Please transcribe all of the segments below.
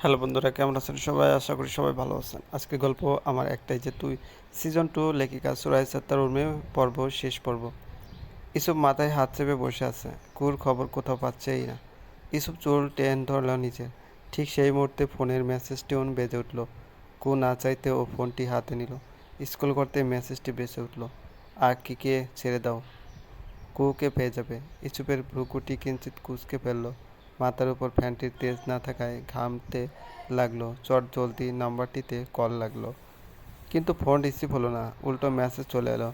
Hello বন্ধুরা, কেমন আছেন সবাই? আশা করি সবাই ভালো আছেন। আজকে গল্প আমার একটাই যে তুই সিজন টু লেখিকা সুরাই সত্তার উর্মে পর্ব, শেষ পর্ব। ইসুপ মাথায় হাত চেপে বসে আছে। কুর খবর কোথাও পাচ্ছেই না। ইসুপ চুল টেন ধরল নিচে। ঠিক সেই মুহূর্তে ফোনের মেসেজ টিউন বেজে উঠল। কু না চাইতে ও ফোনটি হাতে নিল। স্কুল করতে মেসেজটি বেঁচে উঠল। আর কিকে ছেড়ে দাও? কুকে পেয়ে যাবে। ইসুপের ভ্রুকুটি কিঞ্চিত কুচকে ফেলল। মাথার উপর ফ্যানটির তেজ না থাকায় ঘামতে লাগল, চট জলদি নাম্বারটিতে কল লাগল। কিন্তু ফোন রিসিভ হলো না, উল্টো মেসেজ চলে এলো,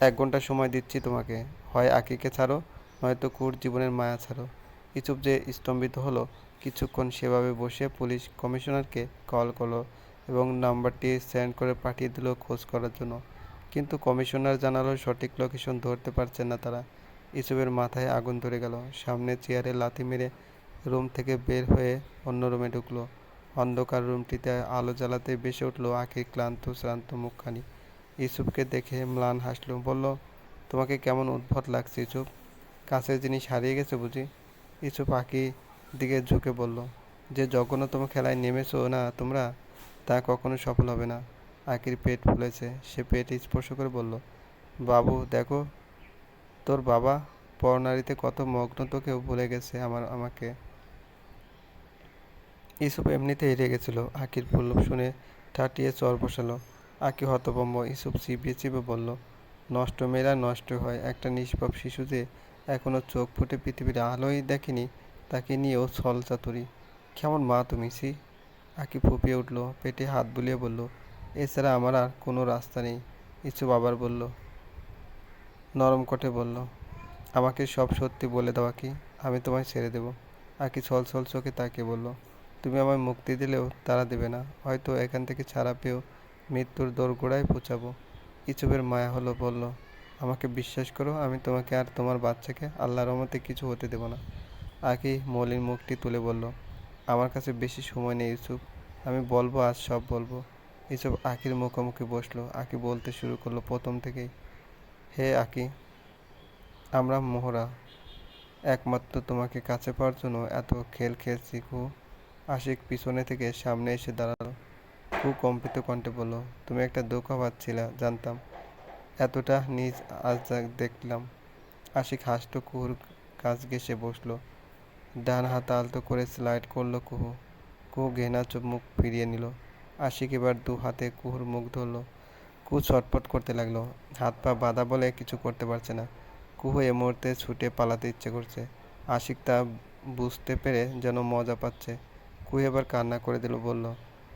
এক ঘণ্টা সময় দিচ্ছি তোমাকে, হয় আকিকে ছাড়ো, নয়তো কুর জীবনের মায়া ছাড়ো। ইচুপ যে স্তম্ভিত হলো, কিছুক্ষণ সেভাবে বসে পুলিশ কমিশনারকে কল করল এবং নাম্বারটি সেন্ড করে পাঠিয়ে দিল খোঁজ করার জন্য। কিন্তু কমিশনার জানালো সঠিক লোকেশন ধরতে পারছেন না তারা। ইসুবের মাথায় আগুন ধরে গেল, সামনে চেয়ারে লাথি মেরে রুম থেকে বের হয়ে অন্য রুমে ঢুকলো। অন্ধকার রুমটিতে আলো জ্বালাতে বেসে উঠল আঁখির ক্লান্ত, শ্রান্ত মুখখানি। ইসুফকে দেখে ম্লান হাসলো, বলল, তোমাকে কেমন উদ্ভট লাগছে ইসুফ? কাছের জিনিস হারিয়ে গেছে বুঝি? ইসুফ আঁকি দিকে ঝুঁকে বলল, যে জঘন্যতম খেলায় নেমেছো না তোমরা, তা কখনো সফল হবে না। আঁকির পেট ফুলেছে, সে পেট স্পর্শ করে বলল, বাবু, দেখো, তোর বাবা পরনারীতে কত মগ্ন তোকেও ভুলে গেছে আমার, আমাকে। ইসুপ এমনিতে হেরে গেছিল। আকির পল্লব শুনে ঠাটিয়ে চর বসালো। আকি হতভম্ব। ইসুপ চিবিয়ে চিবিয়ে বলল নষ্ট মেয়েরা নষ্ট হয়। একটা নিষ্পাপ শিশু যে এখনও চোখ ফুটে পৃথিবীর আলোই দেখেনি, তাকে নিয়েও ছল চাতুরি। কেমন মা তুমি সি আকি ফুপিয়ে উঠল, পেটে হাত বুলিয়ে বলল, এছাড়া আমার আর কোনো রাস্তা নেই। ইসুপ আবার বলল, নরম কটে বলল, আমাকে সব সত্যি বলে দেওয়া কি আমি তোমায় ছেড়ে দেব। আকি ছল ছল চোখে তাকে বলল তুমি আমায় মুক্তি দিলেও তারা দেবে না। হয়তো এখান থেকে ছাড়া পেয়েও মৃত্যুর দোরগোড়ায় পৌঁছাবো। ইচুবের মায়া হলো বলল, আমাকে বিশ্বাস করো, আমি তোমাকে আর তোমার বাচ্চাকে আল্লাহর রহমতে কিছু হতে দেব না। আকি মলিন মুখটি তুলে বলল, আমার কাছে বেশি সময় নেই ইউসুফ আমি বলব, আজ সব বলব। ইসব আকির মুখোমুখি বসল। আকি বলতে শুরু করল প্রথম থেকেই, হে আকি, আমরা মোহরা, একমাত্র তোমাকে কাছে পাওয়ার জন্য এত খেল খেলছি কু আশিক পিছনে থেকে সামনে এসে দাঁড়াল। খুব কম্পিত কণ্ঠে বলল, তুমি একটা দুঃখ পাচ্ছিলা জানতাম। এতটা নিজ আজ দেখলাম। আশিক হাসতো কুহুর কাছ ঘেসে বসল। ডান হাত আলতো করে স্লাইড করল কুহু। কুহু ঘেনা চোখ মুখ ফিরিয়ে নিল। আশিক এবার দু হাতে কুহুর মুখ ধরলো। কুহু ছটপট করতে লাগল। হাত পা বাঁধা বলে কিছু করতে পারছে না। কুহু এ মুহূর্তে ছুটে পালাতে ইচ্ছে করছে। আশিক তা বুঝতে পেরে যেন মজা পাচ্ছে। কুহু এবার কান্না করে দিল, বলল,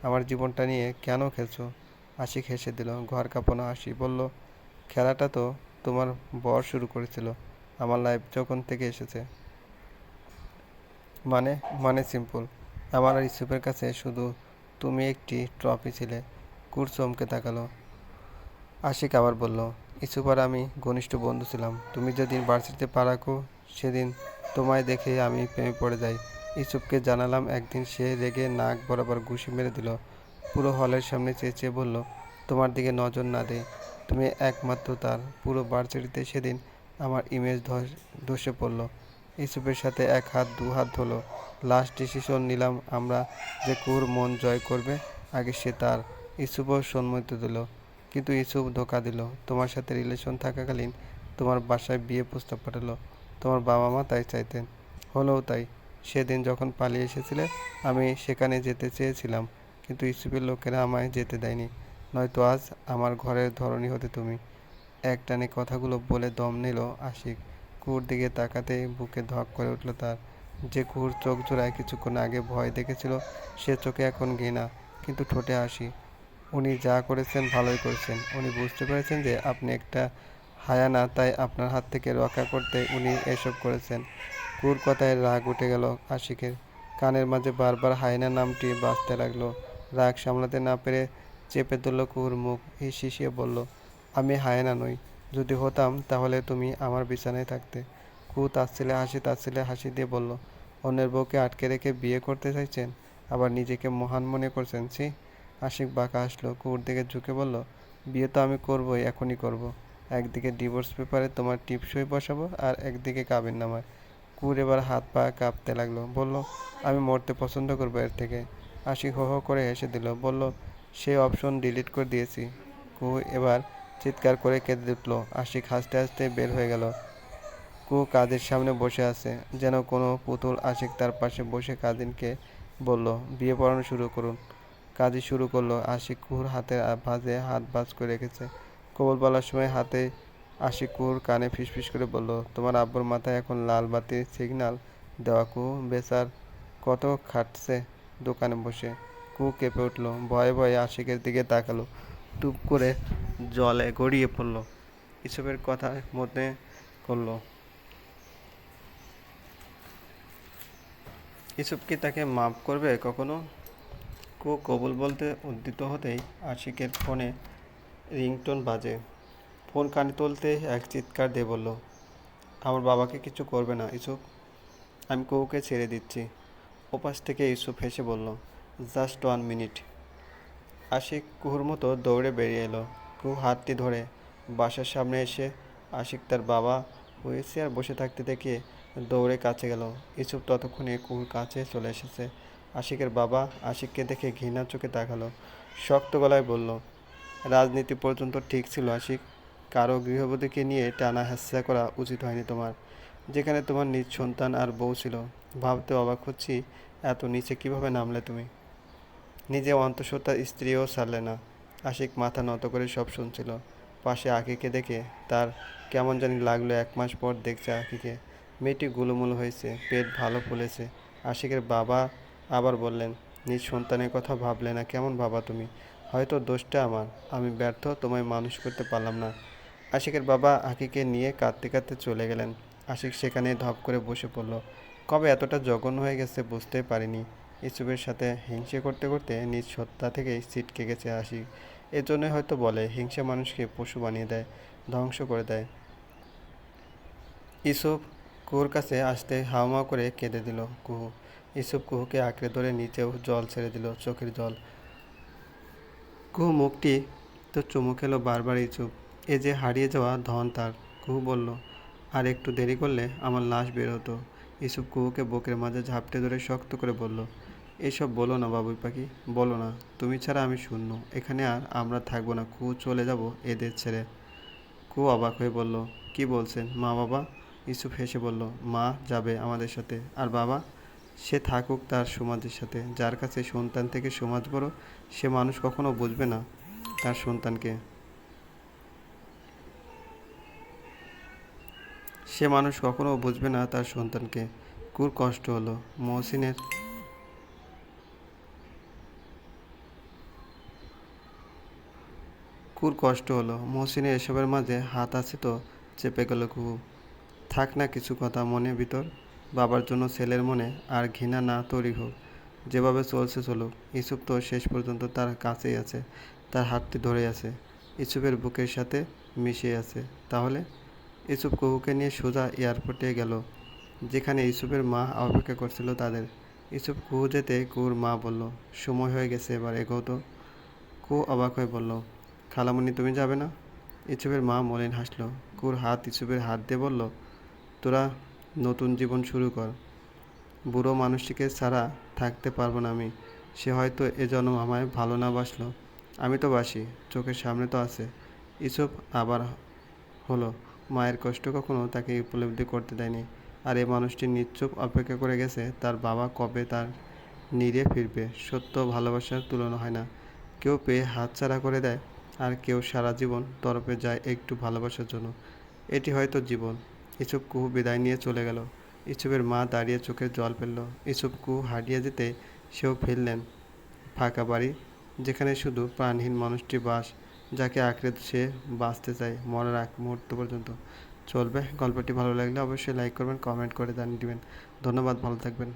আমার জীবনটা নিয়ে কেন খেলছো? আশিক হেসে দিল, ঘর কাঁপানো হাসি বলল, খেলাটা তো তোমার বর শুরু করেছিল, আমার লাইফ যখন থেকে এসেছে। মানে মানে সিম্পল আমার আর ইসুফের কাছে শুধু তুমি একটি ট্রফি ছিলে কুর চমকে তাকালো। আশিক আবার বলল ইসুফ আর আমি ঘনিষ্ঠ বন্ধু ছিলাম। তুমি যেদিন ভার্সিটিতে পা রাখো, সেদিন তোমায় দেখে আমি প্রেমে পড়ে যাই। ইসুফকে জানালাম, একদিন সে রেগে নাক বরাবর ঘুষি মেরে দিল। পুরো হলের সামনে চেয়ে চেয়ে বলল, তোমার দিকে নজর না দে তুমি একমাত্র তার। পুরো ভার্সিটিতে সেদিন আমার ইমেজ ধস- ধসে পড়ল। ইসুফের সাথে এক হাত, দু হাত হলো। লাস্ট ডিসিশন নিলাম আমরা যে কুর মন জয় করবে, আগে সে তার। ইসুফও সম্মতি দিল। কিন্তু ইসুফ ধোকা দিল। তোমার সাথে রিলেশন থাকাকালীন তোমার বাসায় বিয়ে প্রস্তাব পাঠালো। তোমার বাবা মা তাই চাইতেন। হলেও তাই। সেদিন যখন পালিয়ে এসেছিলে, আমি সেখানে যেতে চেয়েছিলাম, কিন্তু ইসুফের লোকেরা আমায় যেতে দেয়নি। নয়তো আজ আমার ঘরের ধরনী হতে তুমি। একটানে কথাগুলো বলে দম নিল আশিক। কুহুর দিকে তাকাতে বুকে ধক করে উঠল তার। যে কুহুর চোখ জোড়ায় কিছুক্ষণ আগে ভয় দেখেছিল, সে চোখে এখন ঘৃণা, কিন্তু ঠোঁটে হাসি। উনি যা করেছেন ভালোই করেছেন। উনি বুঝতে পেরেছেন যে আপনি একটা হায়ানা, তাই আপনার হাত থেকে রক্ষা করতে উনি এসব করেছেন। কুর কথায় রাগ উঠে গেল আশিকের। কানের মাঝে বারবার হায়না নামটি বাঁচতে লাগল। রাগ সামলাতে না পেরে চেপে ধরল কুহুর মুখ। হিসিয়ে বলল, আমি হায়না নই। যদি হতাম তাহলে তুমি আমার বিছানায় থাকতে। কু তাচ্ছিলে হাসি তাচ্ছিলে হাসি দিয়ে বলল, অন্যের বউকে আটকে রেখে বিয়ে করতে চাইছেন? আবার নিজেকে মহান মনে করছেন? ছি। আশিক বাঁকা আসলো কুর দিকে ঝুঁকে বলল, বিয়ে তো আমি করবই, এখনই করব। একদিকে ডিভোর্স পেপারে তোমার টিপসই বসাবো আর একদিকে কাবিন নামায়। কুর এবার হাত পা কাঁপতে লাগল। বলল, আমি মরতে পছন্দ করব এর থেকে। আশিক হো হো করে হেসে দিল, বলল সেই অপশন ডিলিট করে দিয়েছি। কুহু এবার চিৎকার করে কেঁদে উঠল। আশিক হাসতে হাসতে বের হয়ে গেল। কু কাজের সামনে বসে আছে। যেন কোনো পুতুল আশিক তার পাশে বসে কাজিনকে বলল, বিয়ে পড়ানো শুরু করুন। কাজই শুরু করল। আশিক কুহুর হাতে ভাঁজে হাত ভাঁজ করে রেখেছে। কবল বলার সময় হাতে আশিক কুহুর কানে ফিসফিস করে বলল, তোমার আব্বুর মাথায় এখন লাল বাতি সিগন্যাল দেওয়া কু, বেচার কত খাটছে দোকানে বসে। কু কেঁপে উঠল, ভয়ে ভয়ে আশিকের দিকে তাকালো, টুপ করে জলে গড়িয়ে পড়ল, এসবের কথা মনে করল। এসব কি তাকে মাফ করবে কখনো? কু কবুল বলতে উদ্দিত হতেই আশিকের ফোনে রিংটোন বাজে। ফোন কানে তুলতে এক চিৎকার দিয়ে বলল, আমার বাবাকে কিছু করবে না ইসুফ আমি কুহুকে ছেড়ে দিচ্ছি। ওপাশ থেকে ইসুফ হেসে বলল, জাস্ট ওয়ান মিনিট। আশিক কুহুর মতো দৌড়ে বেরিয়ে এলো। কুহু হাতটি ধরে বাসার সামনে এসে আশিক তার বাবা হুইসে আর বসে থাকতে দেখে দৌড়ে কাছে গেল। ইসুফ ততক্ষণে কুহুর কাছে চলে এসেছে। আশিকের বাবা আশিককে দেখে ঘৃণার চোখে তাকালো। শক্ত গলায় বলল, রাজনীতি পর্যন্ত ঠিক ছিল, আশিক। কারও গৃহবধূকে নিয়ে টানা হাস্যা করা উচিত হয়নি তোমার। যেখানে তোমার নিজ সন্তান আর বউ ছিল। ভাবতে অবাক হচ্ছি, এত নিচে কীভাবে নামলে তুমি? নিজে অন্তঃসত্ত্বা স্ত্রীও ছাড়লে না। আশিক মাথা নত করে সব শুনছিল। পাশে আকিকে দেখে তার কেমন জানি লাগল এক মাস পর দেখছে আকিকে। মেয়েটি গুলুমুলু হয়েছে, পেট ভালো ফুলেছে। আশিকের বাবা আবার বললেন, নিজ সন্তানের কথা ভাবলে না, কেমন বাবা তুমি? হয়তো দোষটা আমার। আমি ব্যর্থ, তোমায় মানুষ করতে পারলাম না। আশিকের বাবা আকিকে নিয়ে কাঁদতে কাঁদতে চলে গেলেন। আশিক সেখানে ধপ করে বসে পড়ল। কবে এতটা জঘন্য হয়ে গেছে বুঝতে পারিনি। ইসুবের সাথে হিংসে করতে করতে নিজ সত্তা থেকেই ছিটকে গেছে আশিক। এজন্যই হয়তো বলে, হিংসা মানুষকে পশু বানিয়ে দেয়, ধ্বংস করে দেয়। ইসুফ কুহুর কাছে আসতে হাওমা করে কেঁদে দিল কুহু। ইসুফ কুহুকে আঁকড়ে ধরে নিচেও জল ছেড়ে দিল চোখের জল। কুহু মুখটি তো চুমু খেলো বারবার ইসুফ। এ যে হারিয়ে যাওয়া ধন তার কুহু বলল, আর একটু দেরি করলে আমার লাশ বের হতো। ইসুফ কুহুকে বুকের মাঝে ঝাপটে ধরে শক্ত করে বলল, এসব বলো না বাবুই পাখি, বলো না। তুমি ছাড়া আমি শূন্য। এখানে আর আমরা থাকব না। কুহু চলে যাব এদের ছেড়ে। কু অবাক হয়ে বলল, কি বলছেন? মা বাবা? ইসুফ হেসে বলল, মা যাবে আমাদের সাথে। আর বাবা? সে থাকুক তার সমাজের সাথে। যার কাছে সন্তান থেকে সমাজ বড়, সে মানুষ কখনো বুঝবে না তার সন্তানকে। সে মানুষ কখনো বুঝবে না তার সন্তানকে। কুর কষ্ট হলো। মহসিনের কুর কষ্ট হলো। মহসিনের এসবের মাঝে হাত আছে তো, চেপে গেল কুহু। থাক না কিছু কথা মনে ভিতর। বাবার জন্য ছেলের মনে আর ঘৃণা না তৈরি হোক। যেভাবে চলছে চলুক। ইসুপ তো শেষ পর্যন্ত তার কাছেই আছে। তার হাতটি ধরে আছে। ইসুপের বুকের সাথে মিশে আছে। তাহলে? ইসুপ কুহুকে নিয়ে সোজা এয়ারপোর্টে গেল, যেখানে ইসুপের মা অপেক্ষা করছিল তাদের। ইসুপ কুহু যেতে কুহুর মা বলল, সময় হয়ে গেছে এবার এগোও তো কুহু অবাক হয়ে বলল খালামণি তুমি যাবে না? ইসুপের মা মলিন হাসলো। কুহুর হাত ইসুপের হাত দিয়ে বলল, তোরা নতুন জীবন শুরু কর। বুড়ো মানুষটিকে ছাড়া থাকতে পারব না আমি। সে হয়তো এ জন্ম আমায় ভালো না বাসলো। আমি তো বাসি, চোখের সামনে তো আছে। ইসব আবার হলো মায়ের কষ্ট কখনো তাকে উপলব্ধি করতে দেয়নি। আর এই মানুষটি নিশ্চুপ অপেক্ষা করে গেছে, তার বাবা কবে তার নিরে ফিরবে, সত্য ভালোবাসার তুলনা হয় না। কেউ পেয়ে হাতছাড়া করে দেয়, আর কেউ সারা জীবন তরফে যায় একটু ভালোবাসার জন্য। এটি হয়তো জীবন। ইসুপ কুহু বিদায় নিয়ে চলে গেল। ইসুপের মা দাঁড়িয়ে চোখের জল ফেলল। ইসুপ কুহু হারিয়ে যেতে সেও ফেললেন ফাঁকা বাড়ি, যেখানে শুধু প্রাণহীন মানুষটি বাস যাকে আঁকড়ে সে বাঁচতে চায়, মরার আগ মুহূর্ত পর্যন্ত। চলবে। গল্পটি ভালো লাগলে অবশ্যই লাইক করবেন কমেন্ট করে জানিয়ে দেবেন। ধন্যবাদ, ভালো থাকবেন।